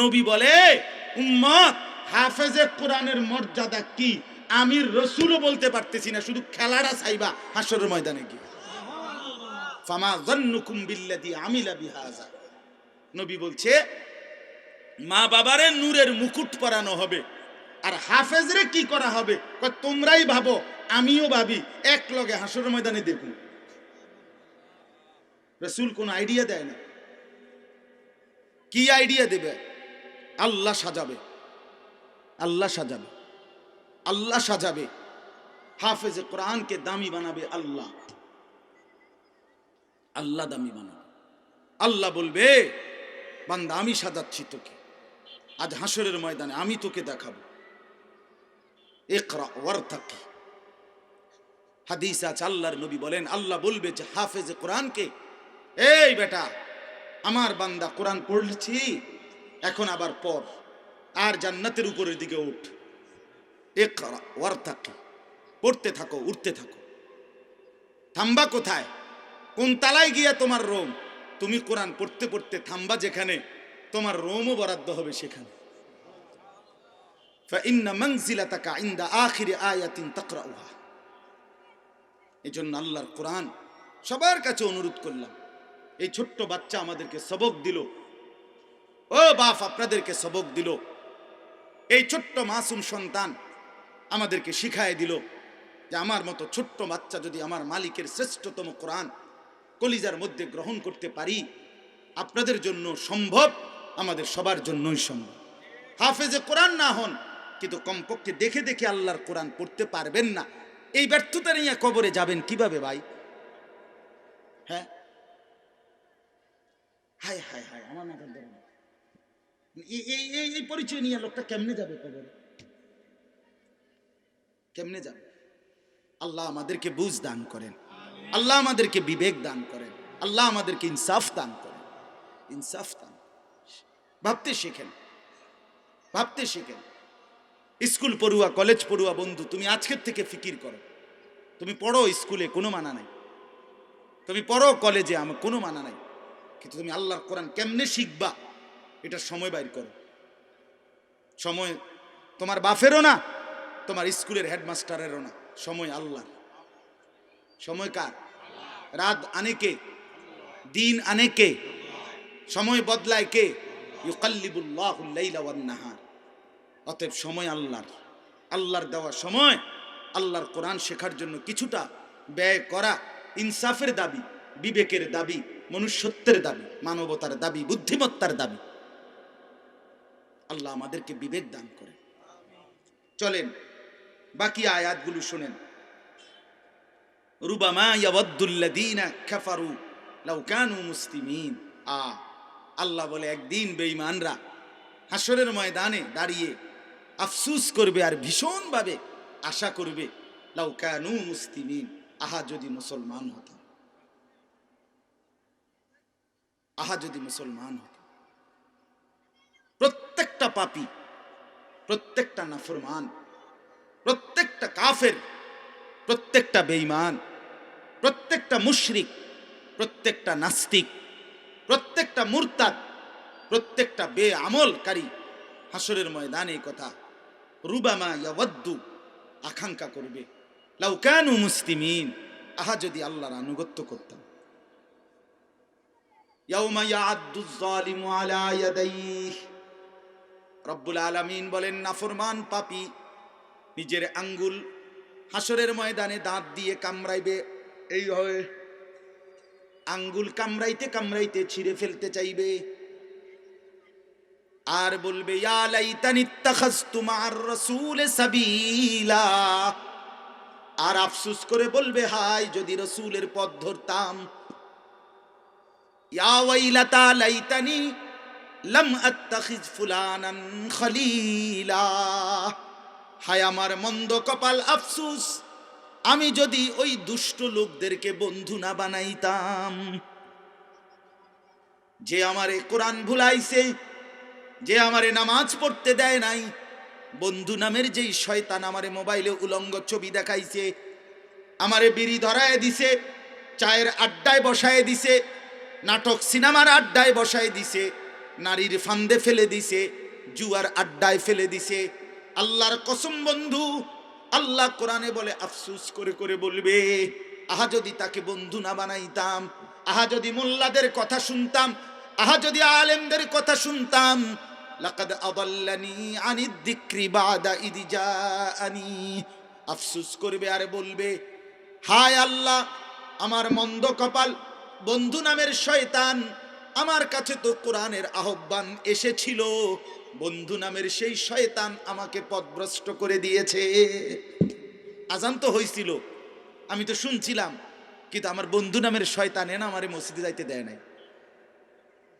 নবী বলে, উম্মত, হাফেজে কোরআনের মর্যাদা কি? আমি রসুলও বলতে পারতেছি না, শুধু খেলাটা চাইবা হাসরের ময়দানে গিয়ে। ফামা জন্নুকুম বিল্লাদি আমিলা নবী বলছে, মা বাবারে নূরের মুকুট পরানো হবে, আর হাফেজরে কি করা হবে? তোমরাই ভাবো, আমিও ভাবি, এক লগে হাসরের ময়দানে দেখুন। রসুল কোন আইডিয়া দেয় না। কি আইডিয়া দেবে? আল্লাহ সাজাবে। আল্লাহ সাজাবে। আল্লাহ সাজাবে। হাফেজে কোরআনকে দামি বানাবে আল্লাহ। আল্লাহ দামি বানাবে। আল্লাহ বলবে, বান্দা, আমি সাজাচ্ছি তোকে। আজ হাসরের ময়দানে আমি তোকে দেখাবো। একরা ওয়ারতাকি। হাদিস আছে, আল্লাহর নবী বলেন, আল্লাহ বলবে যে হাফেজে কোরআনকে, এই বেটা, আমার বান্দা কোরআন পড়ছি এখন আবার পর আর জান্নাতের উপরের দিকে উঠ একরা ওয়ারতাকি পড়তে থাকো উঠতে থাকো থাম্বা কোথায় কোন তালায় গিয়া তোমার রোম তুমি কোরআন পড়তে পড়তে থাম্বা যেখানে তোমার রোমও বরাদ্দ হবে সেখানে فإن منزلتك عند آخر آية تقرأها এই জন্য আল্লাহর কোরআন সবার কাছে অনুরোধ করলাম এই ছোট্ট বাচ্চা আমাদেরকে সবক দিল ও বাপ, আপনাদেরকে সবক দিল। এই ছোট্ট মাসুম সন্তান আমাদেরকে শিখায় দিল যে আমার মতো ছোট্ট বাচ্চা যদি আমার মালিকের শ্রেষ্ঠতম কোরআন কলিজার মধ্যে গ্রহণ করতে পারি, আপনাদের জন্য সম্ভব, আমাদের সবার জন্যই সম্ভব। হাফেজে কোরআন না হন, কিন্তু কমপক্ষে দেখে দেখে আল্লাহর কোরআন পড়তে পারবেন না। এই ব্যর্থতা নিয়ে কবরে যাবেন কীভাবে ভাই? হ্যাঁ? হায় হায় হায়, আমার না। এই পরিচয় নিয়ে লোকটা কেমনে যাবে কবরে? কেমনে যাবে? আল্লাহ আমাদেরকে বুঝ দান করেন। আল্লাহ আমাদেরকে বিবেক দান করেন। আল্লাহ আমাদেরকে ইনসাফ দান করেন। ইনসাফ দান ভাবতে শেখেন। ভাবতে শেখেন। স্কুল পড়ুয়া, কলেজ পড়ুয়া বন্ধু, তুমি আজকের থেকে ফিকির করো। তুমি পড়ো স্কুলে, কোনো মানা নাই। তুমি পড়ো কলেজে, আমার কোনো মানা নাই। কিন্তু তুমি আল্লাহর কোরআন কেমনে শিখবা? এটা সময় বাইর করো। সময় তোমার বাফেরও না, তোমার স্কুলের হেডমাস্টারেরও না। সময় আল্লাহ সময় কার? রাত আনে কে দিন আনে কে সময় বদলায় কে? ইউকাল্লিবুল্লাহুল লাইলা ওয়ান নাহার অতএব সময় আল্লাহর। আল্লাহর দেওয়া সময়, আল্লাহর কোরআন শেখার জন্য কিছুটা ব্যয় করা ইনসাফের দাবি, বিবেকের দাবি, মনুষ্যত্বের দাবি, মানবতার দাবি, বুদ্ধিমত্তার দাবি। আল্লাহ আমাদেরকে বিবেক দান করে চলেন, বাকি আয়াতগুলো শোনেন। আল্লাহ বলে, একদিন বেঈমানরা হাসরের ময়দানে দাঁড়িয়ে আফসুস করবে আর ভীষণভাবে আশা করবে, লাউ কানু মুসলিমিন। আহা, যদি মুসলমান হতাম। আহা, যদি মুসলমান হতাম। প্রত্যেকটা পাপী, প্রত্যেকটা নাফরমান, প্রত্যেকটা কাফের, প্রত্যেকটা বেঈমান, প্রত্যেকটা মুশরিক, প্রত্যেকটা নাস্তিক, প্রত্যেকটা মুরতাদ, প্রত্যেকটা বে আমলকারী হাসরের ময়দানে কথা রুবামা ইয়াওয়াদ্দু আকাঙ্ক্ষা করবে। লাউকানু মুসলিমিন, আহা যদি আল্লাহর আনুগত্য করতাম। ইয়াউমা ইয়াআদ্দু যালিমু আলা ইয়াদাইহি রব্বুল আলামিন বলেন, নাফরমান পাপি, নিজের আঙ্গুল হাসরের ময়দানে দাঁত দিয়ে কামড়াইবে, এই হয় আঙ্গুল কামড়াইতে কামড়াইতে ছিঁড়ে ফেলতে চাইবে। আর বলবে আর আফসুস করে বলবে, হাই, যদি রসুলের পথ ধরতাম। ইয়া লাইতানি লাম আত্তাখিজ ফুলানান খলিলা। হায় আমার মন্দ কপাল আফসুস, আমি যদি ওই দুষ্ট লোকদেরকে বন্ধু না বানাইতাম। যে আমারে কোরআন ভুলাইছে, যে আমারে নামাজ পড়তে দেয় নাই, বন্ধু নামের যেই শয়তান আমারে মোবাইলে উলঙ্গ ছবি দেখাইছে, আমারে বিড়ি ধরায় দিছে, চায়ের আড্ডায় বসায় দিছে, নাটক সিনেমার আড্ডায় বসায় দিছে নারীর ফান্দে ফেলে দিছে, জুয়ার আড্ডায় ফেলে দিছে। আল্লাহর কসম বন্ধু, আল্লাহ কোরআনে বলে, আফসুস করে করে বলবে, আহা যদি তাকে বন্ধু না বানাইতাম, আহা যদি মোল্লাদের কথা শুনতাম, আহা যদি আলেমদের কথা শুনতাম, লাকাদ আদাল্লানি আনিদ দিক্রি বাদা ইদি জাআনি। আফসুস করবে আর বলবে, হায় আল্লাহ, আমার মন্দ কপাল বন্ধু নামের শয়তান আমার কাছে তো কোরআনের আহ্বান এসেছিল। বন্ধু নামের সেই শয়তান আমাকে পদভ্রষ্ট করে দিয়েছে। আজান তো হয়েছিল আমি তো শুনছিলাম, কিন্তু আমার বন্ধু নামের শয়তান এনা আমারে মসজিদে যাইতে দেয় নাই।